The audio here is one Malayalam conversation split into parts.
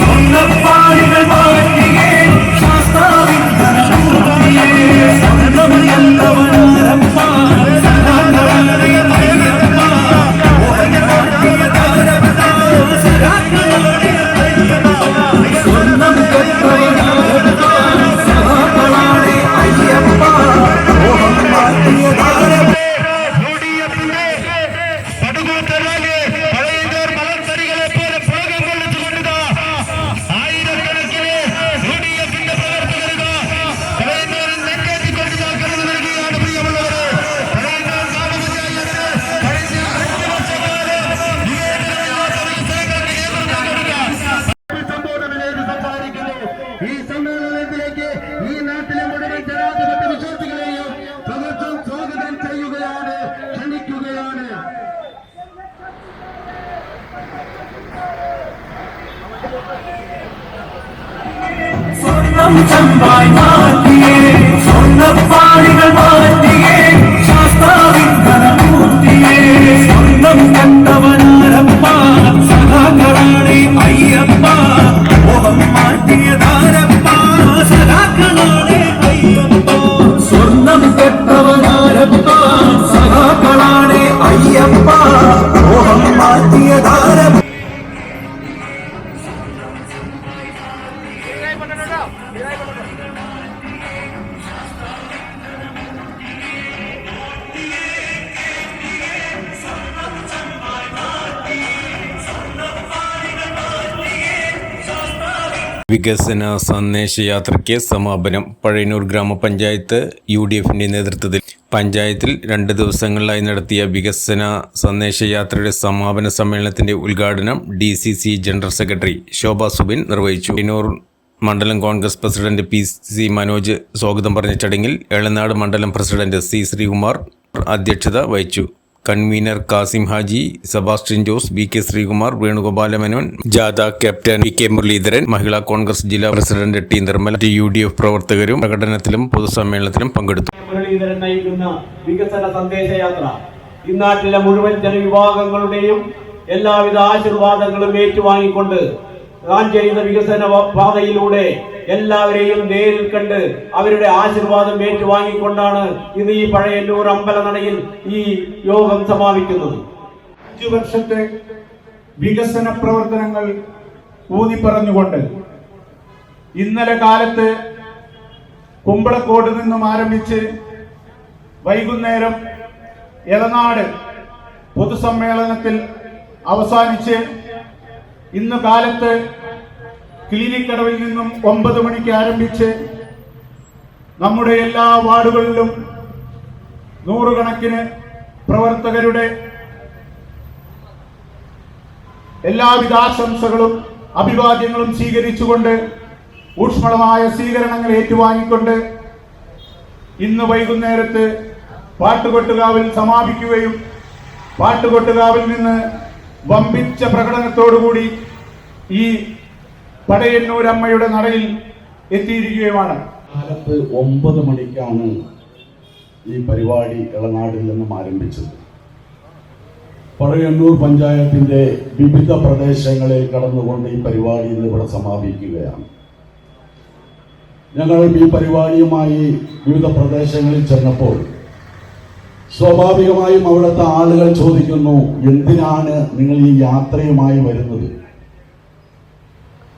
சொன்ன பாடுகள் வாழ்க்கை சொன்ன பாடுகள் വികസന സന്ദേശയാത്രയ്ക്ക് സമാപനം. പഴയന്നൂർ ഗ്രാമപഞ്ചായത്ത് യു ഡി എഫിന്റെ നേതൃത്വത്തിൽ പഞ്ചായത്തിൽ രണ്ട് ദിവസങ്ങളിലായി നടത്തിയ വികസന സന്ദേശയാത്രയുടെ സമാപന സമ്മേളനത്തിന്റെ ഉദ്ഘാടനം D C C general secretary Shobha Subin നിർവഹിച്ചു. പഴയന്നൂർ മണ്ഡലം Congress president P C Manoj സ്വാഗതം പറഞ്ഞ ചടങ്ങിൽ എളനാട് മണ്ഡലം പ്രസിഡന്റ് സി ശ്രീകുമാർ അധ്യക്ഷത വഹിച്ചു. Convener Kasim Haji Sebastian Jose B K Sreekumar Venugopala Menon ജാഥ captain P K Muraleedharan Mahila Congress ജില്ലാ president T Nirmala U D F പ്രവർത്തകരും പ്രകടനത്തിലും പൊതുസമ്മേളനത്തിലും പങ്കെടുത്തു. മുരളീധരൻ നയിക്കുന്ന വികസന സന്ദേശയാത്ര ഇന്നാട്ടിലെ മുഴുവൻ ജനവിഭാഗങ്ങളുടെയും എല്ലാവിധ ആശീർവാദങ്ങളും ഏറ്റുവാങ്ങിക്കൊണ്ട് ചെയ്യുന്ന വികസന പാതയിലൂടെ എല്ലാവരെയും നേരിൽ കണ്ട് അവരുടെ ആശീർവാദം ഏറ്റുവാങ്ങിക്കൊണ്ടാണ് ഇന്ന് ഈ പഴയന്നൂർ അമ്പലനടയിൽ ഈ യോഗം സമാപിക്കുന്നത്. അഞ്ചു വർഷത്തെ വികസന പ്രവർത്തനങ്ങൾ ഊന്നിപ്പറഞ്ഞുകൊണ്ട് ഇന്നലെ കാലത്ത് കുമ്പളക്കോട് നിന്നും ആരംഭിച്ച് വൈകുന്നേരം എളനാട് പൊതുസമ്മേളനത്തിൽ അവസാനിച്ച് ഇന്ന് കാലത്ത് ക്ലിനിക്കടവിൽ നിന്നും ഒമ്പത് മണിക്ക് ആരംഭിച്ച് നമ്മുടെ എല്ലാ വാർഡുകളിലും നൂറുകണക്കിന് പ്രവർത്തകരുടെ എല്ലാവിധ ആശംസകളും അഭിവാദ്യങ്ങളും സ്വീകരിച്ചുകൊണ്ട് ഊഷ്മളമായ സ്വീകരണങ്ങൾ ഏറ്റുവാങ്ങിക്കൊണ്ട് ഇന്ന് വൈകുന്നേരത്ത് പാട്ടുകൊട്ടുകാവിൽ സമാപിക്കുകയും പാട്ടുകൊട്ടുകാവിൽ നിന്ന് വമ്പിച്ച പ്രകടനത്തോടുകൂടി ഈ പടയന്നൂരമ്മയുടെ നടയിൽ എത്തിയിരിക്കുകയുമാണ്. കാലത്ത് ഒമ്പത് മണിക്കാണ് ഈ പരിപാടി ഇളനാടിൽ നിന്നും ആരംഭിച്ചത്. പടയന്നൂർ പഞ്ചായത്തിന്റെ വിവിധ പ്രദേശങ്ങളിൽ കടന്നുകൊണ്ട് ഈ പരിപാടി ഇന്ന് ഇവിടെ സമാപിക്കുകയാണ്. ഞങ്ങൾ ഈ പരിപാടിയുമായി വിവിധ പ്രദേശങ്ങളിൽ ചെന്നപ്പോൾ സ്വാഭാവികമായും അവിടുത്തെ ആളുകൾ ചോദിക്കുന്നു എന്തിനാണ് നിങ്ങൾ ഈ യാത്രയുമായി വരുന്നത്?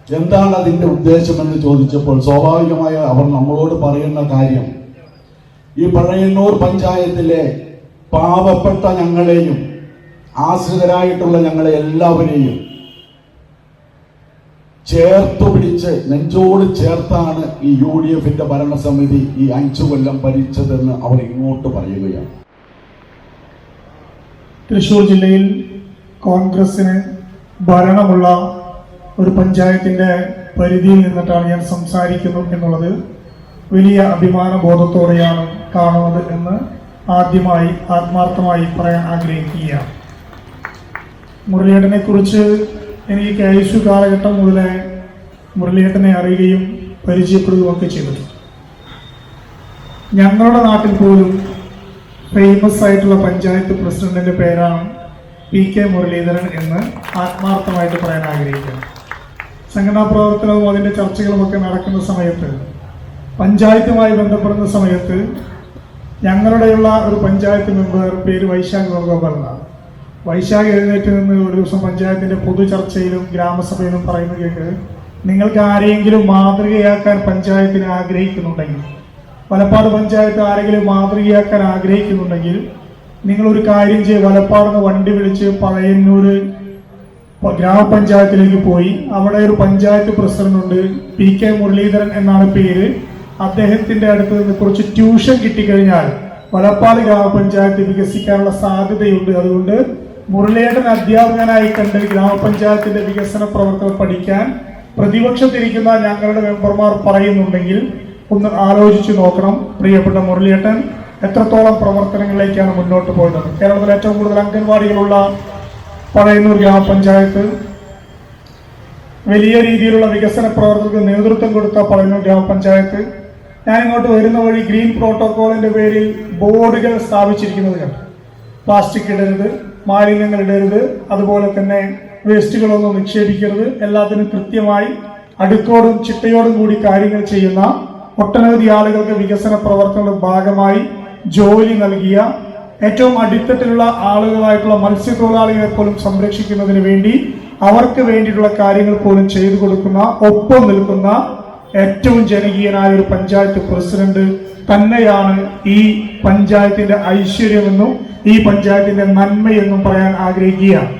എന്താണ് അതിന്റെ ഉദ്ദേശമെന്ന് ചോദിച്ചപ്പോൾ സ്വാഭാവികമായ അവർ നമ്മളോട് പറയുന്ന കാര്യം ഈ പഴയന്നൂർ പഞ്ചായത്തിലെ പാവപ്പെട്ട ഞങ്ങളെയും ആശ്രിതരായിട്ടുള്ള ഞങ്ങളെ എല്ലാവരെയും ചേർത്തു പിടിച്ച് നെഞ്ചോട് ചേർത്താണ് ഈ യു ഡി എഫിന്റെ ഭരണസമിതി ഈ അഞ്ചു കൊല്ലം ഭരിച്ചതെന്ന് അവർ ഇങ്ങോട്ട് പറയുകയാണ്. തൃശ്ശൂർ ജില്ലയിൽ കോൺഗ്രസിന് ഭരണമുള്ള ഒരു പഞ്ചായത്തിന്റെ പരിധിയിൽ നിന്നിട്ടാണ് ഞാൻ സംസാരിക്കുന്നത് എന്നുള്ളത് വലിയ അഭിമാന ബോധത്തോടെയാണ് കാണുന്നത് എന്ന് ആദ്യമായി ആത്മാർത്ഥമായി പറയാൻ ആഗ്രഹിക്കുകയാണ്. മുരളിയേട്ടനെ കുറിച്ച് എനിക്ക് കെ എസ് കാലഘട്ടം മുതലേ മുരളിയേട്ടനെ അറിയുകയും പരിചയപ്പെടുകയും ഒക്കെ ചെയ്തിട്ടുണ്ട്. ഞങ്ങളുടെ നാട്ടിൽ പോലും ഫേമസ് ആയിട്ടുള്ള പഞ്ചായത്ത് പ്രസിഡന്റിന്റെ പേരാണ് പി കെ മുരളീധരൻ എന്ന് ആത്മാർത്ഥമായിട്ട് പറയാൻ ആഗ്രഹിക്കുന്നു. സംഘടനാ പ്രവർത്തനവും അതിന്റെ ചർച്ചകളുമൊക്കെ നടക്കുന്ന സമയത്ത് പഞ്ചായത്തുമായി ബന്ധപ്പെടുന്ന സമയത്ത് ഞങ്ങളുടെയുള്ള ഒരു പഞ്ചായത്ത് മെമ്പർ പേര് വൈശാഖ് വേണുഗോപാൽ എന്നാണ്. വൈശാഖ് എഴുന്നേറ്റ് നിന്ന് ഒരു ദിവസം പഞ്ചായത്തിന്റെ പൊതു ചർച്ചയിലും ഗ്രാമസഭയിലും പറയുന്നത് കേട്ട് നിങ്ങൾക്ക് ആരെയെങ്കിലും മാതൃകയാക്കാൻ പഞ്ചായത്തിന് ആഗ്രഹിക്കുന്നുണ്ടെങ്കിൽ വലപ്പാട് പഞ്ചായത്ത് ആരെങ്കിലും മാതൃകയാക്കാൻ ആഗ്രഹിക്കുന്നുണ്ടെങ്കിൽ നിങ്ങളൊരു കാര്യം ചെയ്ത് വലപ്പാടുന്ന് വണ്ടി വിളിച്ച് പഴയന്നൂര് ഗ്രാമപഞ്ചായത്തിലേക്ക് പോയി. അവിടെ ഒരു പഞ്ചായത്ത് പ്രസിഡന്റ് ഉണ്ട് പി കെ മുരളീധരൻ എന്നാണ് പേര്. അദ്ദേഹത്തിന്റെ അടുത്ത് നിന്ന് കുറച്ച് ട്യൂഷൻ കിട്ടിക്കഴിഞ്ഞാൽ വലപ്പാട് ഗ്രാമപഞ്ചായത്ത് വികസിക്കാനുള്ള സാധ്യതയുണ്ട്. അതുകൊണ്ട് മുരളീധരൻ അധ്യാപകനായി കണ്ട് ഗ്രാമപഞ്ചായത്തിന്റെ വികസന പ്രവർത്തനം പഠിക്കാൻ പ്രതിപക്ഷത്തിരിക്കുന്ന ഞങ്ങളുടെ മെമ്പർമാർ പറയുന്നുണ്ടെങ്കിൽ ഒന്ന് ആലോചിച്ച് നോക്കണം പ്രിയപ്പെട്ട മുരളിയേട്ടൻ. എത്രത്തോളം പ്രവർത്തനങ്ങളിലേക്കാണ് മുന്നോട്ട് പോയത്? കേരളത്തിൽ ഏറ്റവും കൂടുതൽ അംഗൻവാടികളുള്ള പഴയന്നൂർ ഗ്രാമപഞ്ചായത്ത് വലിയ രീതിയിലുള്ള വികസന പ്രവർത്തനങ്ങൾക്ക് നേതൃത്വം കൊടുത്ത പഴയന്നൂർ ഗ്രാമപഞ്ചായത്ത്. ഞാൻ ഇങ്ങോട്ട് വരുന്ന വഴി ഗ്രീൻ പ്രോട്ടോക്കോളിന്റെ പേരിൽ ബോർഡുകൾ സ്ഥാപിച്ചിരിക്കുന്നത് കണ്ടു. പ്ലാസ്റ്റിക് ഇടരുത് മാലിന്യങ്ങൾ ഇടരുത് അതുപോലെ തന്നെ വേസ്റ്റുകളൊന്നും നിക്ഷേപിക്കരുത്. എല്ലാത്തിനും കൃത്യമായി അടുക്കോടും ചിട്ടയോടും കൂടി കാര്യങ്ങൾ ചെയ്യുന്ന ഒട്ടനവധി ആളുകൾക്ക് വികസന പ്രവർത്തനങ്ങളുടെ ഭാഗമായി ജോലി നൽകിയ ഏറ്റവും അടിത്തട്ടിലുള്ള ആളുകളായിട്ടുള്ള മത്സ്യത്തൊഴിലാളികളെ പോലും സംരക്ഷിക്കുന്നതിന് വേണ്ടി അവർക്ക് വേണ്ടിയിട്ടുള്ള കാര്യങ്ങൾ പോലും ചെയ്തു കൊടുക്കുന്ന ഒപ്പം നിൽക്കുന്ന ഏറ്റവും ജനകീയനായ ഒരു പഞ്ചായത്ത് പ്രസിഡന്റ് തന്നെയാണ് ഈ പഞ്ചായത്തിന്റെ ഐശ്വര്യമെന്നും ഈ പഞ്ചായത്തിന്റെ നന്മയെന്നും പറയാൻ ആഗ്രഹിക്കുകയാണ്.